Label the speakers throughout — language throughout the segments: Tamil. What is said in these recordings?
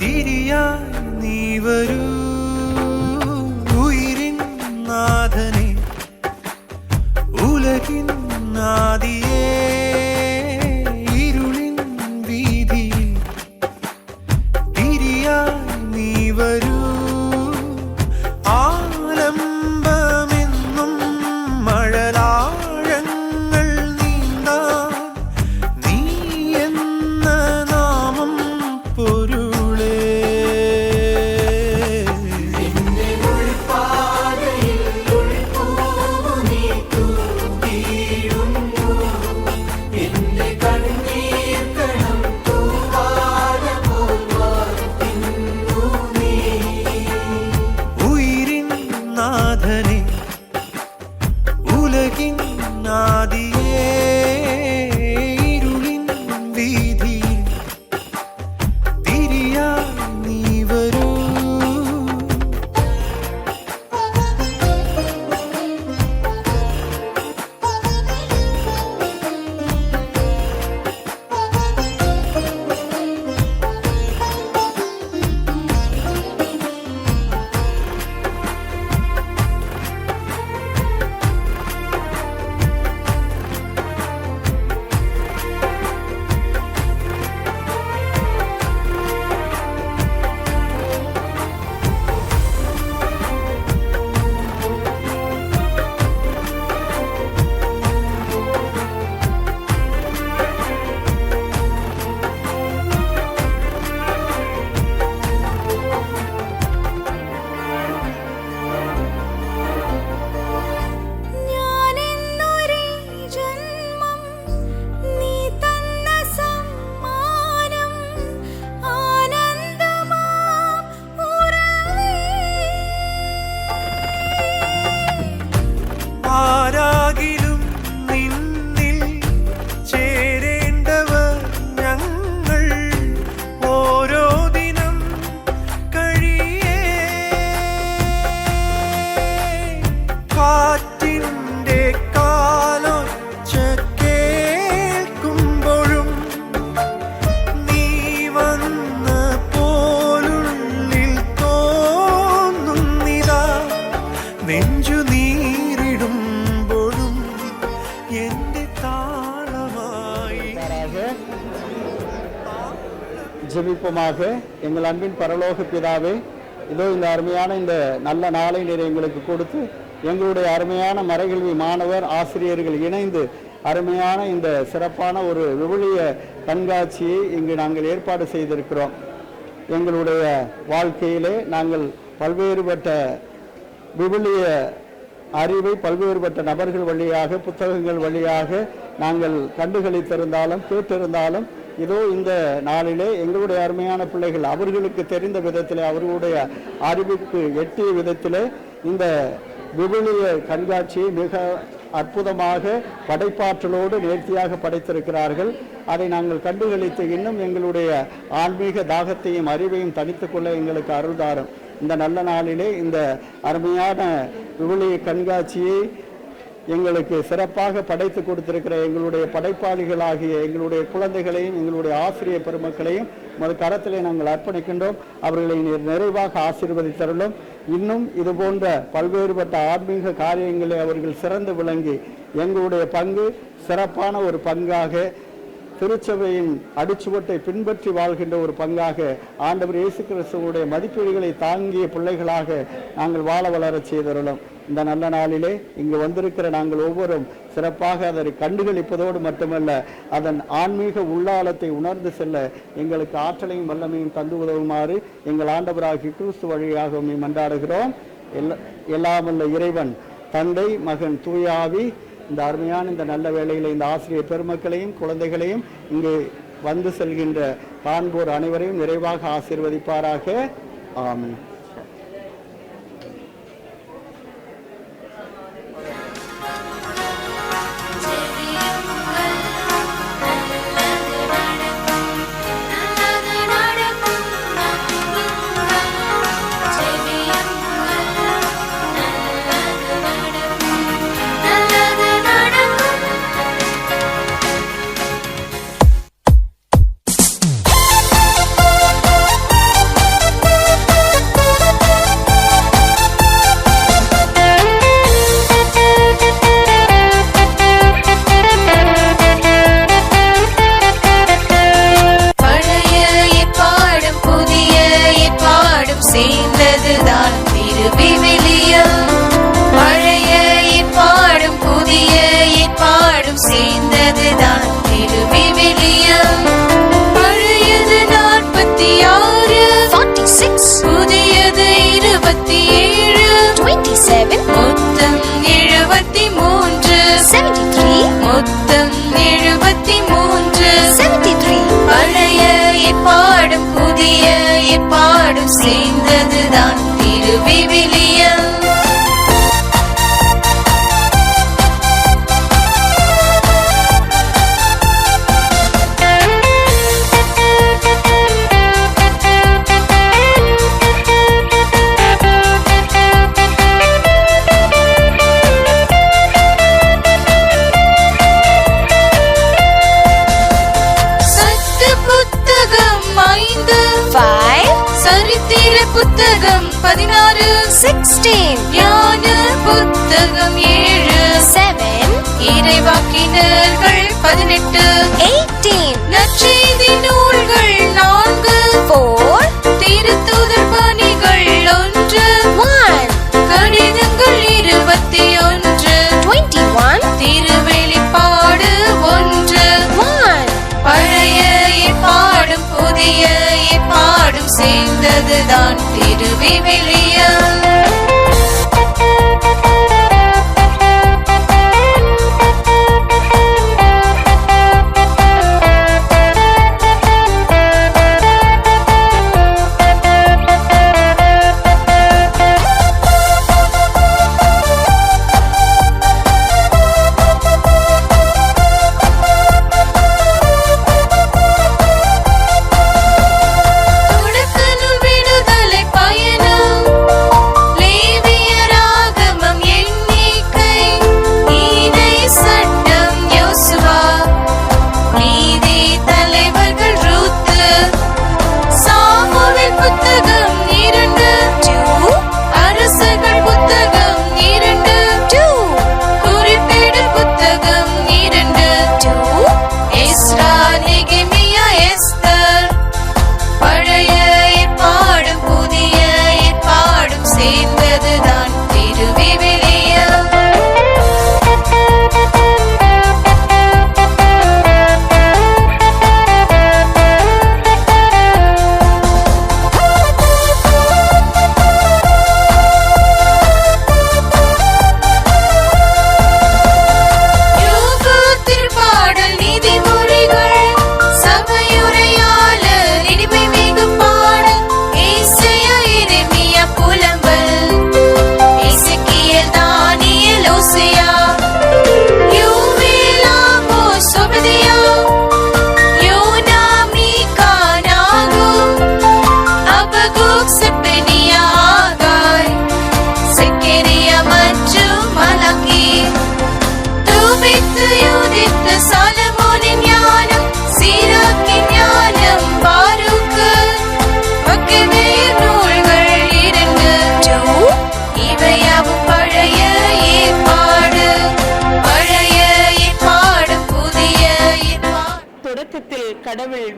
Speaker 1: திரியாய் நீ வரൂ
Speaker 2: ஜெபிப்போமாக எங்கள் அன்பின் பரலோக பிதாவே இதோ இந்த அருமையான இந்த நல்ல நாளை நீர் எங்களுக்கு கொடுத்து எங்களுடைய அருமையான மறைகல்வி மாணவர் ஆசிரியர்கள் இணைந்து அருமையான இந்த சிறப்பான ஒரு விவிலிய கண்காட்சியை இங்கு நாங்கள் ஏற்பாடு செய்திருக்கிறோம். எங்களுடைய வாழ்க்கையிலே நாங்கள் பல்வேறுபட்ட விவிலிய அறிவை பல்வேறுபட்ட நபர்கள் வழியாக புத்தகங்கள் வழியாக நாங்கள் கண்டுகளித்திருந்தாலும் கேட்டிருந்தாலும் இதோ இந்த நாளிலே எங்களுடைய அருமையான பிள்ளைகள் அவர்களுக்கு தெரிந்த விதத்திலே அவர்களுடைய அறிவுக்கு எட்டிய விதத்திலே இந்த விவிலிய கண்காட்சியை மிக அற்புதமாக படைப்பாற்றலோடு நேர்த்தியாக படைத்திருக்கிறார்கள். அதை நாங்கள் கண்டுகளித்து இன்னும் எங்களுடைய ஆன்மீக தாகத்தையும் அறிவையும் தனித்துக்கொள்ள எங்களுக்கு அருள்தாரும். இந்த நல்ல நாளிலே இந்த அருமையான விவிலிய கண்காட்சியை எங்களுக்கு சிறப்பாக படைத்து கொடுத்திருக்கிற எங்களுடைய படைப்பாளிகளாகிய எங்களுடைய குழந்தைகளையும் எங்களுடைய ஆசிரியர் பெருமக்களையும் மது கரத்திலே நாங்கள் அர்ப்பணிக்கின்றோம். அவர்களை நிறைவாக ஆசீர்வதித்தருளும் இன்னும் இது போன்ற பல்வேறுபட்ட ஆன்மீக காரியங்களை அவர்கள் சிறந்து விளங்கி எங்களுடைய பங்கு சிறப்பான ஒரு பங்காக திருச்சபையின் அடிச்சுவட்டை பின்பற்றி வாழ்கின்ற ஒரு பங்காக ஆண்டவர் இயேசு கிறிஸ்துவுடைய மதிப்பீடுகளை தாங்கிய பிள்ளைகளாக நாங்கள் வாழ வளரச் செய்தருளும். இந்த நல்ல நாளிலே இங்கு வந்திருக்கிற நாங்கள் ஒவ்வொரும் சிறப்பாக அதனை கண்டுகளிப்பதோடு மட்டுமல்ல அதன் ஆன்மீக உள்ளாலத்தை உணர்ந்து செல்ல எங்களுக்கு ஆற்றலையும் வல்லமையும் தந்து உதவுமாறு எங்கள் ஆண்டவராகி கிறிஸ்து வழியாக மன்றாடுகிறோம். எல்லா எல்லாமல்ல இறைவன் தந்தை மகன் தூயாவி இந்த அருமையான இந்த நல்ல வேளையில் இந்த ஆசிரியர் பெருமக்களையும் குழந்தைகளையும் இங்கே வந்து செல்கின்ற காண்போர் அனைவரையும் நிறைவாக ஆசீர்வதிப்பாராக. ஆமென்.
Speaker 3: 11 on பதினாறு
Speaker 4: சிக்ஸ்டீன்
Speaker 3: ஞான புத்தகம் ஏழு.
Speaker 4: செவன்
Speaker 3: இறைவாக்கினர்கள் பதினெட்டு.
Speaker 4: எயிட்டீன்
Speaker 3: நற்செய்தி நூல்கள் பாடும் சேர்ந்ததுதான் திருவிவிலியம்.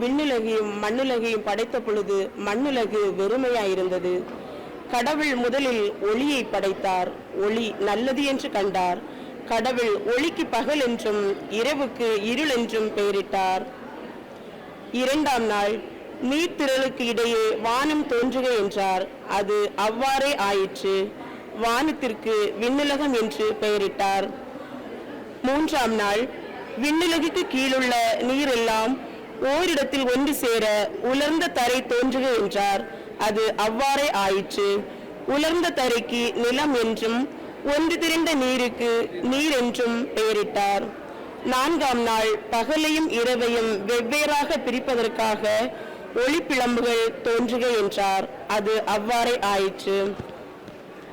Speaker 5: விண்ணுலகையும் மண்ணுலகையும் படைத்த பொழுது மண்ணுலகு வெறுமையாயிருந்தது. கடவுள் முதலில் ஒளியை படைத்தார். ஒளி நல்லது என்று கண்டார். கடவுள் ஒளிக்கு பகல் என்றும் இரவுக்கு இருள் என்றும் பெயரிட்டார். இரண்டாம் நாள் நீர்த்திரளுக்கு இடையே வானம் தோன்றுக என்றார். அது அவ்வாறே ஆயிற்று. வானத்திற்கு விண்ணுலகம் என்று பெயரிட்டார். மூன்றாம் நாள் விண்ணுலகுக்கு கீழுள்ள நீரெல்லாம் ஓரிடத்தில் ஒன்று சேர உலர்ந்த தரை தோன்றுக என்றார். அது அவ்வாறே ஆயிற்று. உலர்ந்த தரைக்கு நிலம் என்றும் ஒன்று திரண்ட நீருக்கு நீர் என்றும் பெயரிட்டார். நான்காம் நாள் பகலையும் இரவையும் வெவ்வேறாக பிரிப்பதற்காக ஒளிப்பிழம்புகள் தோன்றுக என்றார். அது அவ்வாறே ஆயிற்று.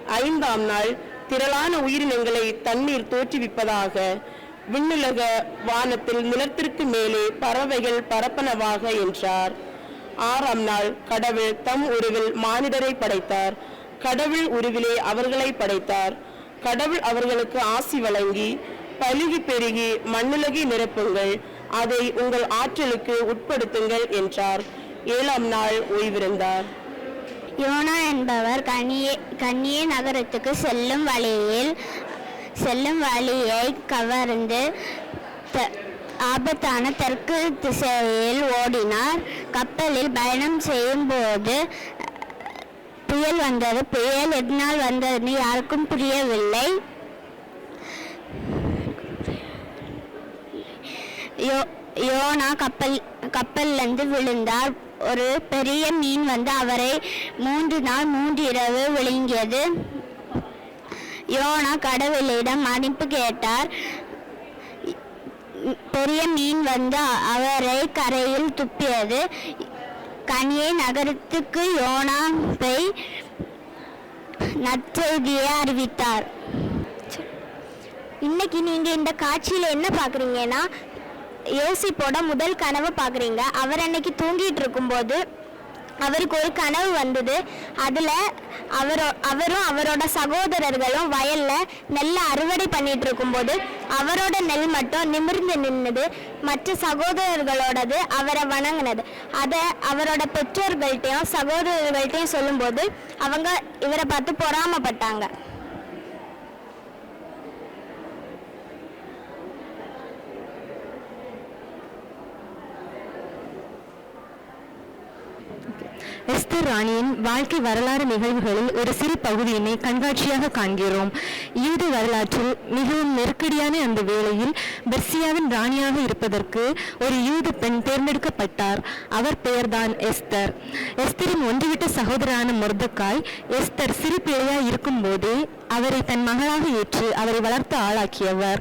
Speaker 5: ஐந்தாம் நாள் திரளான உயிரினங்களை தண்ணீர் தோற்றுவிப்பதாக விண்ணுலக வானத்தில் நிலத்திற்கு மேலே பறவைகள் பரப்பனவாக என்றார். ஆறாம் நாள் கடவுள் தம் உருவில் மானிடரை படைத்தார். கடவுள் உருவிலே அவர்களை படைத்தார். கடவுள் அவர்களுக்கு ஆசி வழங்கி பழுகி பெருகி மண்ணுலகை நிரப்புங்கள் அதை உங்கள் ஆற்றலுக்கு உட்படுத்துங்கள் என்றார். ஏழாம் நாள் ஓய்விருந்தார்.
Speaker 6: யோனா என்பவர் கன்னியே கன்னியே நகரத்துக்கு செல்லும் வழியில் செல்லும் வழியை கவர்ந்து ஆபத்தான தெற்கு திசையில் ஓடினார். கப்பலில் பயணம் செய்யும்போது புயல் வந்தது. புயல் எதனால் வந்ததுன்னு யாருக்கும் புரியவில்லை. யோ யோனா கப்பல் கப்பல்லேருந்து விழுந்தார். ஒரு பெரிய மீன் வந்து அவரை மூன்று நாள் மூன்று இரவு விழுங்கியது. யோனா கடவுளிடம் மன்னிப்பு கேட்டார். பெரிய மீன் வந்து அவரை கரையில் துப்பியது. கனியை நகரத்துக்கு யோனாவை நற்செய்தியை அறிவித்தார். இன்னைக்கு நீங்க இந்த காட்சியில என்ன பாக்குறீங்கன்னா யோசிப்போட முதல் கனவு பாக்குறீங்க. அவர் அன்னைக்கு தூங்கிட்டு இருக்கும்போது அவருக்கு ஒரு கனவு வந்தது. அதுல அவரோ அவரும் அவரோட சகோதரர்களும் வயல்ல நெல்லை அறுவடை பண்ணிட்டு இருக்கும்போது அவரோட நெல் மட்டும் நிமிர்ந்து நின்னது. மற்ற சகோதரர்களோடது அவரை வணங்கினது. அதை அவரோட பெற்றோர்கள்ட்டையும் சகோதரர்கள்ட்டையும் சொல்லும்போது அவங்க இவரை பார்த்து பொறாமப்பட்டாங்க.
Speaker 7: எஸ்தர் ராணியின் வாழ்க்கை வரலாறு நிகழ்வுகளில் ஒரு சிறு பகுதியினை கண்காட்சியாக காண்கிறோம். யூத வரலாற்றில் மிகவும் நெருக்கடியான அந்த வேளையில் பெர்சியாவின் ராணியாக இருப்பதற்கு ஒரு யூத பெண் தேர்ந்தெடுக்கப்பட்டார். அவர் பெயர்தான் எஸ்தர். எஸ்தரின் ஒன்றுவிட்ட சகோதரான மொர்தக்காய் எஸ்தர் சிறு பிள்ளையாய் இருக்கும்போதே அவரை தன் மகளாக ஏற்று அவரை வளர்த்து ஆளாக்கியவர்.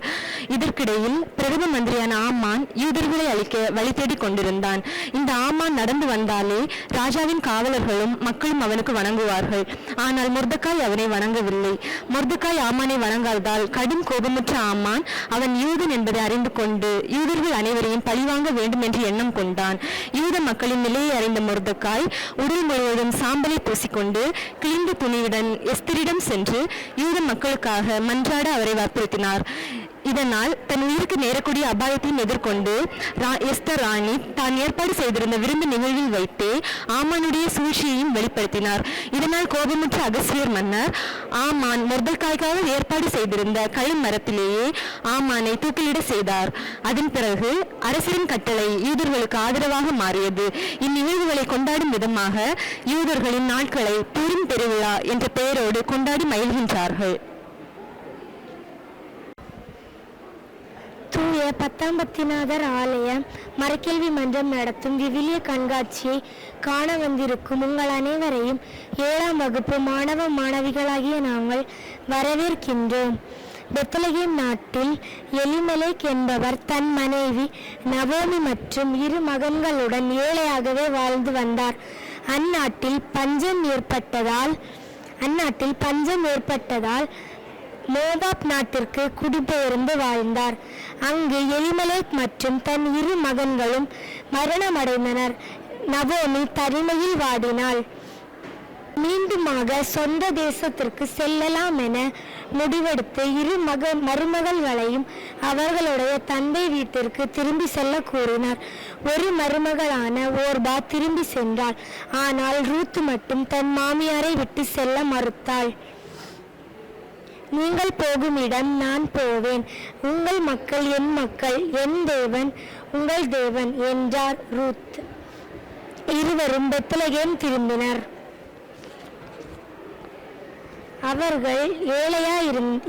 Speaker 7: இதற்கிடையில் பிரதம மந்திரியான ஆமான் யூதர்களை அழிக்க வழி தேடி கொண்டிருந்தான். இந்த ஆமான் நடந்து வந்தாலே ராஜாவின் காவலர்களும் மக்களும் அவனுக்கு வணங்குவார்கள். ஆனால் முர்தக்காய் அவனை வணங்கவில்லை. முர்தக்காய் ஆமானை வணங்காததால் கடும் கோபமுற்ற ஆமான் அவன் யூதன் என்பதை அறிந்து கொண்டு யூதர்கள் அனைவரையும் பழிவாங்க வேண்டும் என்று எண்ணம் கொண்டான். யூத மக்களின் நிலையை அறிந்த முர்தக்காய் உடல் முழுவதும் சாம்பலை பூசிக்கொண்டு கிழிந்த துணியுடன் எஸ்திரிடம் சென்று யூத மக்களுக்காக மன்றாட அவரை வற்புறுத்தினார். இதனால் தன் உயிருக்கு நேரக்கூடிய அபாயத்தையும் எதிர்கொண்டு ரா- எஸ்தர் ராணி தான் ஏற்பாடு செய்திருந்த விருந்து நிகழ்வில் வைத்து ஆமானுடைய சூழ்ச்சியையும் வெளிப்படுத்தினார். இதனால் கோபமுற்ற அகசியர் மன்னர் ஆமான் மொர்தக்காய்க்காக ஏற்பாடு செய்திருந்த கழும் மரத்திலேயே ஆமானை தூக்கிலிட செய்தார். அதன் பிறகு அரசரின் கட்டளை யூதர்களுக்கு ஆதரவாக மாறியது. இந்நிகழ்வுகளை கொண்டாடும் விதமாக யூதர்களின் நாட்களை பெரும் பெருவிழா என்ற பெயரோடு கொண்டாடி மகிழ்கின்றார்கள்.
Speaker 6: தூய பத்தாம்பத்திநாதர் ஆலய மறைக்கேள்வி மன்றம் நடத்தும் விவிலிய கண்காட்சியை காண வந்திருக்கும் உங்கள் அனைவரையும் ஏழாம் வகுப்பு மாணவ மாணவிகளாகிய நாங்கள் வரவேற்கின்றோம். பெத்தலகேம் நாட்டில் எலிமலேக் என்பவர் தன் மனைவி நவோமி மற்றும் இரு மகன்களுடன் ஏழையாகவே வாழ்ந்து வந்தார். அந்நாட்டில் பஞ்சம் ஏற்பட்டதால் அந்நாட்டில் பஞ்சம் ஏற்பட்டதால் மோவாப் நாட்டிற்கு குடிபெயர்ந்து வாழ்ந்தார். அங்கு எலிமலேக் மற்றும் தன் இரு மகன்களும் மரணமடைந்தனர். நவோமி தனிமையில் வாடினாள். மீண்டுமாக சொந்த தேசத்திற்கு செல்லலாம் என முடிவெடுத்து இரு மக மருமகள்களையும் அவர்களுடைய தந்தை வீட்டிற்கு திரும்பி செல்ல கூறினார். ஒரு மருமகளான ஓர்பா திரும்பி சென்றாள். ஆனால் ரூத் மட்டும் தன் மாமியாரை விட்டு செல்ல மறுத்தாள். நீங்கள் போகும் இடம் நான் போவேன். உங்கள் மக்கள் என் மக்கள் என் தேவன் உங்கள் தேவன் என்றார் ரூத். இருவரும் பெத்தலகேம் திரும்பினர். அவர்கள் ஏழையா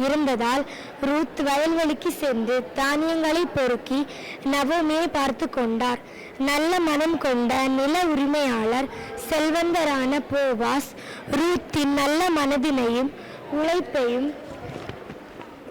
Speaker 6: இருந்ததால் ரூத் வயல்வெளிக்கு சென்று தானியங்களை பொறுக்கி நவோமியை பார்த்து கொண்டார். நல்ல மனம் கொண்ட நில உரிமையாளர் செல்வந்தரான போவாஸ் ரூத்தின் நல்ல மனதினையும் உழைப்பையும்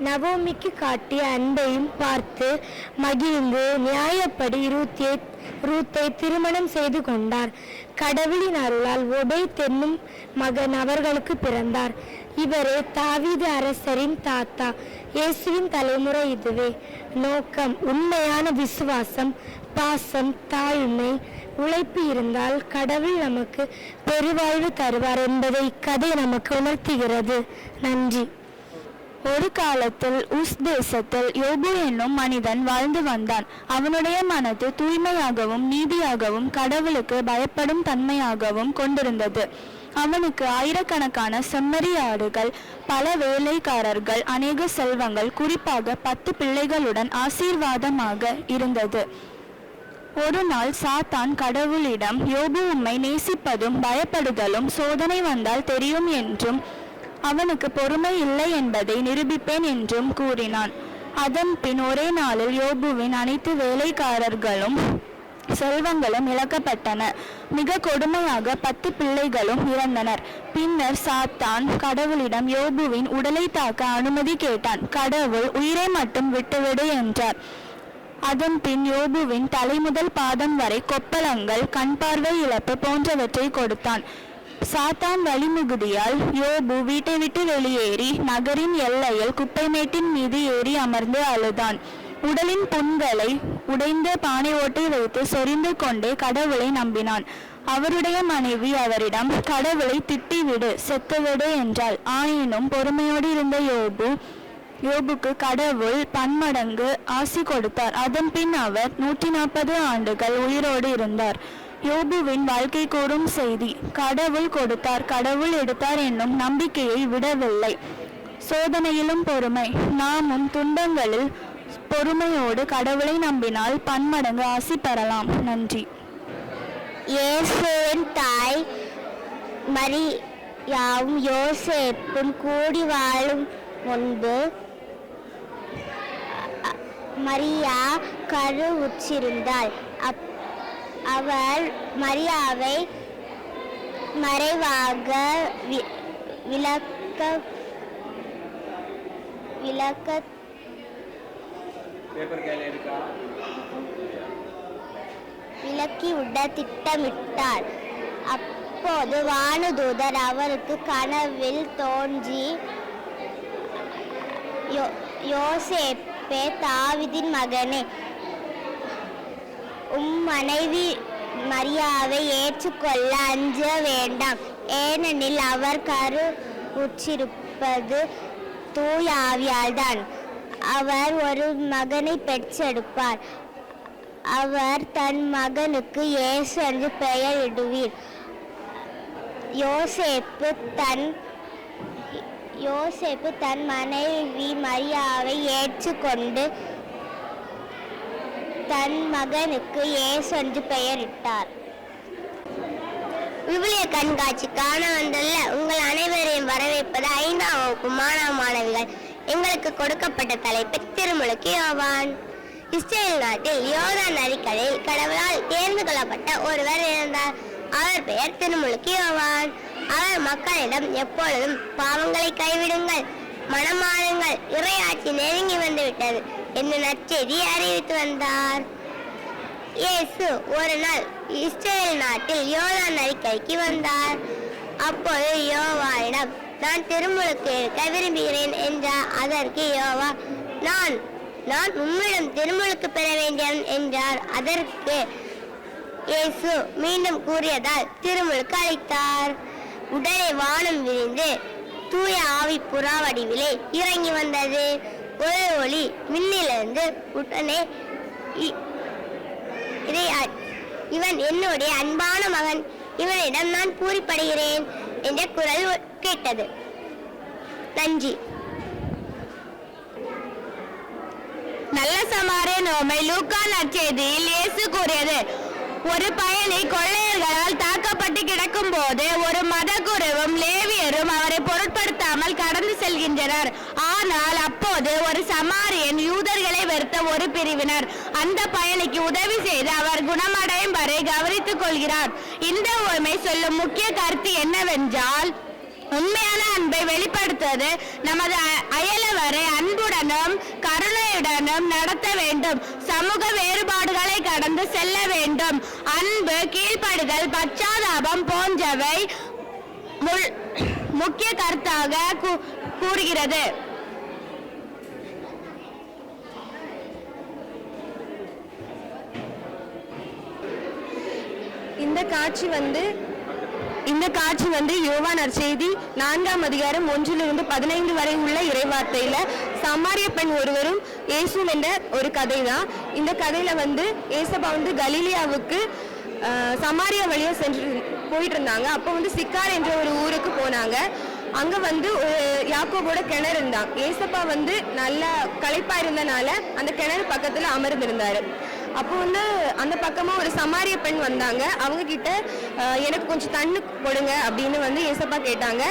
Speaker 6: நவோமிக்கு காட்டிய அன்பையும் பார்த்து மகிழ்ந்து நியாயப்படி ரூத்தை ரூத்தை திருமணம் செய்து கொண்டார். கடவுளின் அருளால் ஒபை தென்னும் மகன் அவர்களுக்கு பிறந்தார். இவரே தாவீது அரசரின் தாத்தா. இயேசுவின் தலைமுறை இதுவே. நோக்கம் உண்மையான விசுவாசம் பாசம் தாழ்மை உழைப்பு இருந்தால் கடவுள் நமக்கு பெருவாழ்வு தருவார் என்பதை இக்கதை நமக்கு உணர்த்துகிறது. நன்றி. ஒரு காலத்தில் உஸ் தேசத்தில் யோபு என்னும் மனிதன் வாழ்ந்து வந்தான். அவனுடைய மனது தூய்மையாகவும் நீதியாகவும் கடவுளுக்கு பயப்படும் தன்மையாகவும் கொண்டிருந்தது. அவனுக்கு ஆயிரக்கணக்கான செம்மறி ஆடுகள் பல வேலைக்காரர்கள் அநேக செல்வங்கள் குறிப்பாக பத்து பிள்ளைகளுடன் ஆசீர்வாதமாக இருந்தது. ஒரு நாள் சாத்தான் கடவுளிடம் யோபு உம்மை நேசிப்பதும் பயப்படுதலும் சோதனை வந்தால் தெரியும் என்றும் அவனுக்கு பொறுமை இல்லை என்பதை நிரூபிப்பேன் என்றும் கூறினான். அதன் பின் ஒரே நாளில் யோபுவின் அனைத்து வேலைக்காரர்களும்
Speaker 8: செல்வங்களும் இழக்கப்பட்டன. மிக கொடுமையாக பத்து பிள்ளைகளும் இறந்தனர். பின்னர் சாத்தான் கடவுளிடம் யோபுவின் உடலை தாக்க அனுமதி கேட்டான். கடவுள் உயிரை மட்டும் விட்டுவிடு என்றார். அதன் பின் யோபுவின் தலை முதல் பாதம் வரை கொப்பளங்கள் கண் பார்வை இழப்பு போன்றவற்றை கொடுத்தான். சாத்தான் வழிமிகுதியால் யோபு வீட்டை விட்டு வெளியேறி நகரின் எல்லையில் குப்பைமேட்டின் மீது ஏறி அமர்ந்து அழுதான். உடலின் புண்களை உடைந்த பானை ஓட்டை வைத்து சொரிந்து கொண்டே கடவுளை நம்பினான். அவருடைய மனைவி அவரிடம் கடவுளை திட்டிவிடு செத்துவிடு என்றாள். ஆயினும் பொறுமையோடு இருந்த யோபு யோபுக்கு கடவுள் பன்மடங்கு ஆசி கொடுத்தார். அதன் பின் அவர் நூற்றி நாற்பது ஆண்டுகள் உயிரோடு இருந்தார். யோபுவின் வாழ்க்கை கூறும் செய்தி. கடவுள் கொடுத்தார் கடவுள் எடுத்தார் என்னும் நம்பிக்கையை விடவில்லை. சோதனையிலும் பொறுமை. நாமும் துன்பங்களில் பொறுமையோடு கடவுளை நம்பினால் பன்மடங்கு ஆசி பெறலாம். நன்றி.
Speaker 9: இயேசுவின் தாய் மரியாவும் யோசேப்பும் கூடி வாழும் முன்பு மரியா கரு உச்சிருந்தாள். அவள் மரியாவை மறைவாக விளக்க விளக்க விலக்கி விட திட்டமிட்டார் அப்போது வானுதூதர் அவருக்கு கனவில் தோன்றி யோசேப்பே தாவிதின் மகனே உம் மனைவி மரியாவை ஏற்றுக்கொள்ள அஞ்ச வேண்டாம். ஏனெனில் அவர் கரு உச்சிருப்பது தூய் ஆவியால்தான். அவர் ஒரு மகனை பெற்றெடுப்பார். அவர் தன் மகனுக்கு இயேசு என்று பெயரிடுவீர் யோசேப்பு தன் யோசேப்பு தன் மனைவி மரியாவை ஏற்றுக்கொண்டு தன் மகனுக்கு ஏசு என்று பெயரிட்டார். விவிலிய கண்காட்சி காண வந்துள்ள உங்கள் அனைவரையும் வரவேற்பது ஐந்தாம் வகுப்பு மாணவ மாணவிகள். எங்களுக்கு கொடுக்கப்பட்ட தலைப்பு திருமுழுக்கு யோவான். இஸ்ரேல் நாட்டில் யோதான் நதிக்கரையில் கடவுளால் தேர்ந்து கொள்ளப்பட்ட ஒருவர் இருந்தார் அவர் பெயர் திருமுழுக்கு யோவான். அவர் மக்களிடம் எப்பொழுதும் பாவங்களை கைவிடுங்கள் மனமாறுங்கள். இறையாட்சி நெருங்கி வந்துவிட்டது. என்ன நற்செய்தி அறிவித்து வந்தார். இயேசு ஒரு நாள் இஸ்ரேல் நாட்டில் யோனா நதிக்கரைக்கு வந்தார். அப்போது யோவானிடம் நான் திருமுழுக்கு எடுக்க விரும்புகிறேன் என்றார் அதற்கு யோவா நான் நான் உம்மிடம் திருமுழுக்கு பெற வேண்டியவன் என்றார். அதற்கு இயேசு மீண்டும் கூறியதால் திருமுழுக்கு அழைத்தார் உடனே வானம் விரிந்து தூய ஆவி புறா வடிவிலே இறங்கி வந்தது. ஒரே ஒளி மின்னிலிருந்து உடனே இ- இதை இவன் என்னுடைய அன்பான மகன் இவனிடம் நான் பூரிப்படுகிறேன் என்ற குரல் கேட்டது. நன்றி.
Speaker 8: நல்ல சமாரே நோமை லூக்கா நற்செய்தியில் இயேசு கூறியது. ஒரு பயணி கொள்ளையர்களால் தாக்கப்பட்டு கிடக்கும் போது ஒரு மதகுருவும் லேவியரும் அவரை பொருட்படுத்தாமல் கடந்து செல்கின்றனர். ஆனால் அப்போது ஒரு சமாரியன் யூதர்களை வெறுத்த ஒரு பிரிவினர். அந்த பயணிக்கு உதவி செய்து அவர் குணமடையும் வரை கவனித்துக் கொள்கிறார். இந்த உண்மை சொல்லும் முக்கிய கருத்து என்னவென்றால் உண்மையான அன்பை வெளிப்படுத்துவது நமது அயலவரை அன்புடனும் கருணையுடனும் நடத்த வேண்டும். சமூக வேறுபாடுகளை கடந்து செல்ல வேண்டும். அன்பு கீழ்ப்படுதல் பச்சாதாபம் போன்றவை முக்கிய கருத்தாக கூறுகிறது.
Speaker 10: இந்த காட்சி வந்து இந்த காட்சி வந்து யோவான் செய்தி நான்காம் அதிகாரம் ஒன்றிலிருந்து பதினைந்து வரை உள்ள இறைவார்த்தையில சமாரிய பெண் ஒருவரும் இயேசு என்ற ஒரு கதை தான் இந்த கதையில வந்து ஏசப்பா வந்து கலீலியாவுக்கு ஆஹ், சமாரியா வழியா சென்று போயிட்டு இருந்தாங்க அப்போ வந்து சிக்கார் என்ற ஒரு ஊருக்கு போனாங்க. அங்க வந்து ஒரு யாக்கோபோட கிணறு இருந்தான் ஏசப்பா வந்து நல்லா களைப்பா இருந்தனால அந்த கிணறு பக்கத்துல அமர்ந்திருந்தாரு.
Speaker 11: அப்போ வந்து அந்த பக்கமாக ஒரு சமாரிய பெண் வந்தாங்க. அவங்க கிட்ட எனக்கு கொஞ்சம் தண்ணி கொடுங்க அப்படின்னு வந்து ஏசப்பா கேட்டாங்க.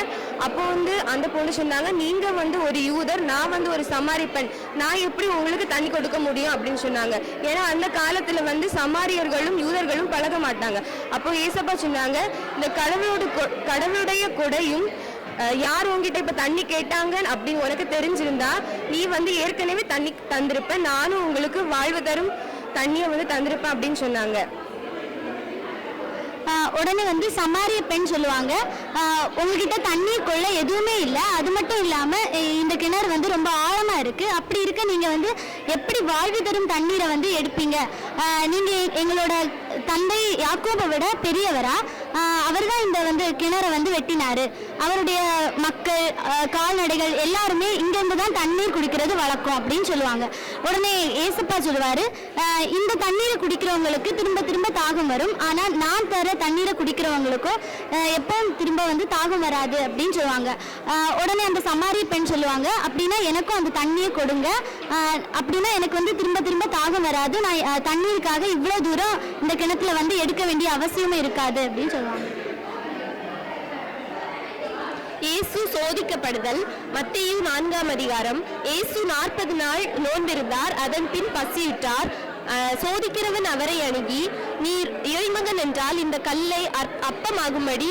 Speaker 11: அப்போ வந்து அந்த பொண்ணு சொன்னாங்க நீங்க வந்து ஒரு யூதர் நான் வந்து ஒரு சமாரி பெண். நான் எப்படி உங்களுக்கு தண்ணி கொடுக்க முடியும்? அப்படின்னு சொன்னாங்க. ஏன்னா அந்த காலத்துல வந்து சமாரியர்களும் யூதர்களும் பழக மாட்டாங்க. அப்போ ஏசப்பா சொன்னாங்க இந்த கடவுளோட கடவுளுடைய கொடையும் யார் உங்ககிட்ட இப்ப தண்ணி கேட்டாங்க? அப்படின்னு உனக்கு தெரிஞ்சிருந்தா நீ வந்து ஏற்கனவே தண்ணி தந்திருப்ப. நானும் உங்களுக்கு வாழ்வு தரும். தண்ணியை வந்து தந்திருப்பேன் அப்படின்னு சொன்னாங்க.
Speaker 12: உடனே வந்து சமாரிய பெண் சொல்லுவாங்க. உங்ககிட்ட தண்ணீர் கொள்ள எதுவுமே இல்லை. அது மட்டும் இல்லாமல் இந்த கிணறு வந்து ரொம்ப ஆழமாக இருக்குது அப்படி இருக்க நீங்கள் வந்து எப்படி வாழ்வு தரும் தண்ணீரை வந்து எடுப்பீங்க? நீங்கள் எங்களோட தந்தை யாக்கோபை விட பெரியவரா? அவர் தான் இந்த வந்து கிணறை வந்து வெட்டினாரு. அவருடைய மக்கள் கால்நடைகள் எல்லாருமே இங்கேருந்து தான் தண்ணீர் குடிக்கிறது வழக்கம் அப்படின்னு சொல்லுவாங்க. உடனே ஏசப்பா சொல்லுவார் இந்த தண்ணீரை குடிக்கிறவங்களுக்கு திரும்ப திரும்ப தாகம் வரும். ஆனால் நான் தர தண்ணீரை குடிக்கிறவங்களுக்கும் ஆஹ் எப்பவும் திரும்ப வந்து தாகம் வராது அப்படின்னு சொல்லுவாங்க. உடனே அந்த சமாரி பெண் சொல்லுவாங்க அப்படின்னா எனக்கும் அந்த தண்ணியை கொடுங்க. அப்படின்னா எனக்கு வந்து திரும்ப திரும்ப தாகம் வராது. நான் தண்ணீருக்காக இவ்வளோ தூரம் இந்த கிணத்துல வந்து எடுக்க வேண்டிய அவசியமும் இருக்காது அப்படின்னு சொல்லுவாங்க.
Speaker 11: இயேசு சோதிக்கப்படுதல் மத்தேயு நான்காம் அதிகாரம். இயேசு நாற்பது நாள் நோன்பிருந்தார் அதன் பின் பசியிட்டார் சோதிக்கிறவன் அவரை அணுகி நீர் இறைமகன் என்றால் இந்த கல்லை அப்பமாகும்படி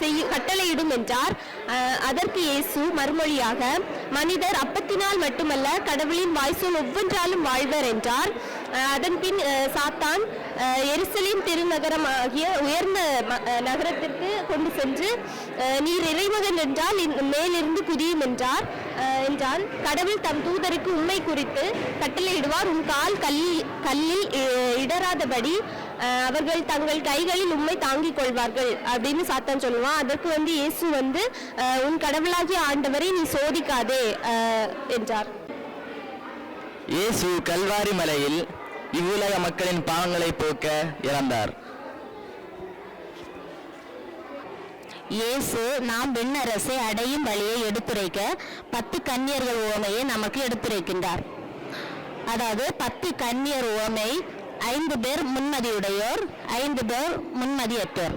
Speaker 11: செய்ய கட்டளையிடும் என்றார். அஹ், அதற்கு இயேசு மறுமொழியாக மனிதர் அப்பத்தினால் மட்டுமல்ல கடவுளின் வாய்ச்சொல் ஒவ்வொன்றாலும் வாழ்வர் என்றார். அதன் பின் சாத்தான் அஹ், திருநகரம் ஆகிய உயர்ந்த நகரத்திற்கு கொண்டு சென்று நீர் இறைமகன் என்றால் மேலிருந்து குதியும் என்றார். என்றான் கடவுள் தம் தூதருக்கு உண்மை குறித்து கட்டளையிடுவார். உன் கால் கல்லில் கல்லில் இ- இடராதபடி அவர்கள் தங்கள் கைகளில் உண்மை தாங்கிக் கொள்வார்கள். அப்படின்னு சாத்தான் சொல்லுவான். அதற்கு வந்து இயேசு வந்து உன் கடவுளாகிய ஆண்டவரை நீ சோதிக்காதே. என்றார்.
Speaker 13: இயேசு கல்வாரி மலையில் இவ்வுலக மக்களின் பாவங்களை போக்க இறந்தார்.
Speaker 12: இயேசு நாம் விண்ணரசை அடையும் வழியை எடுத்துரைக்க பத்து கன்னியர்கள் உவமையை நமக்கு எடுத்துரைக்கின்றார். அதாவது பத்து கன்னியர் உவமை ஐந்து பேர் முன்மதியுடையோர் ஐந்து பேர் முன்மதியற்றோர்.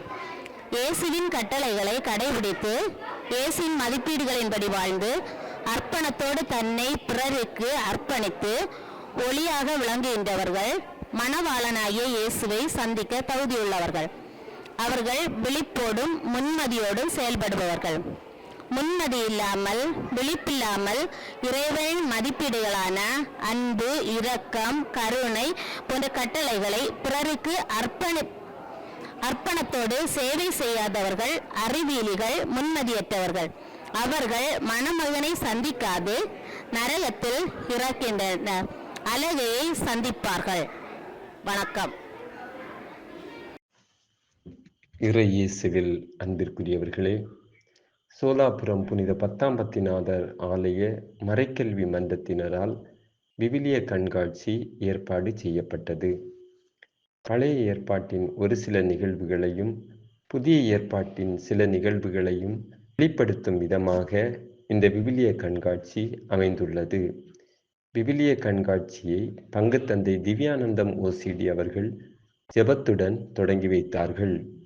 Speaker 12: இயேசுவின் கட்டளைகளை கடைபிடித்து இயேசுவின் மதிப்பீடுகளின்படி வாழ்ந்து அர்ப்பணத்தோடு தன்னை பிறருக்கு அர்ப்பணித்து ஒளியாக விளங்குகின்றவர்கள் மணவாளனாகிய இயேசுவை சந்திக்க தகுதியுள்ளவர்கள். அவர்கள் விழிப்போடும் முன்மதியோடும் செயல்படுபவர்கள். முன்மதி இல்லாமல் விழிப்பில்லாமல் இறைவனின் மதிப்பீடுகளான அன்பு இரக்கம் கருணை போன்ற கட்டளைகளை பிறருக்கு அர்ப்பணி அர்ப்பணத்தோடு சேவை செய்யாதவர்கள் அறிவியலிகள் முன்மதியற்றவர்கள். அவர்கள் மணமகனை சந்திக்காது நரகத்தில் இறக்கின்றனர். அழகையை சந்திப்பார்கள். வணக்கம்.
Speaker 14: இறை இயேசுவில் அன்பிற்குரியவர்களே சோலாபுரம் புனித பத்தாம் பத்திநாதர் ஆலய மறைக்கல்வி மன்றத்தினரால் விவிலிய கண்காட்சி ஏற்பாடு செய்யப்பட்டது. பழைய ஏற்பாட்டின் ஒரு சில நிகழ்வுகளையும் புதிய ஏற்பாட்டின் சில நிகழ்வுகளையும் வெளிப்படுத்தும் விதமாக இந்த விவிலிய கண்காட்சி அமைந்துள்ளது. விவிலிய கண்காட்சியை பங்குத்தந்தை திவ்யானந்தம் ஓசிடி அவர்கள் ஜெபத்துடன் தொடங்கி வைத்தார்கள்.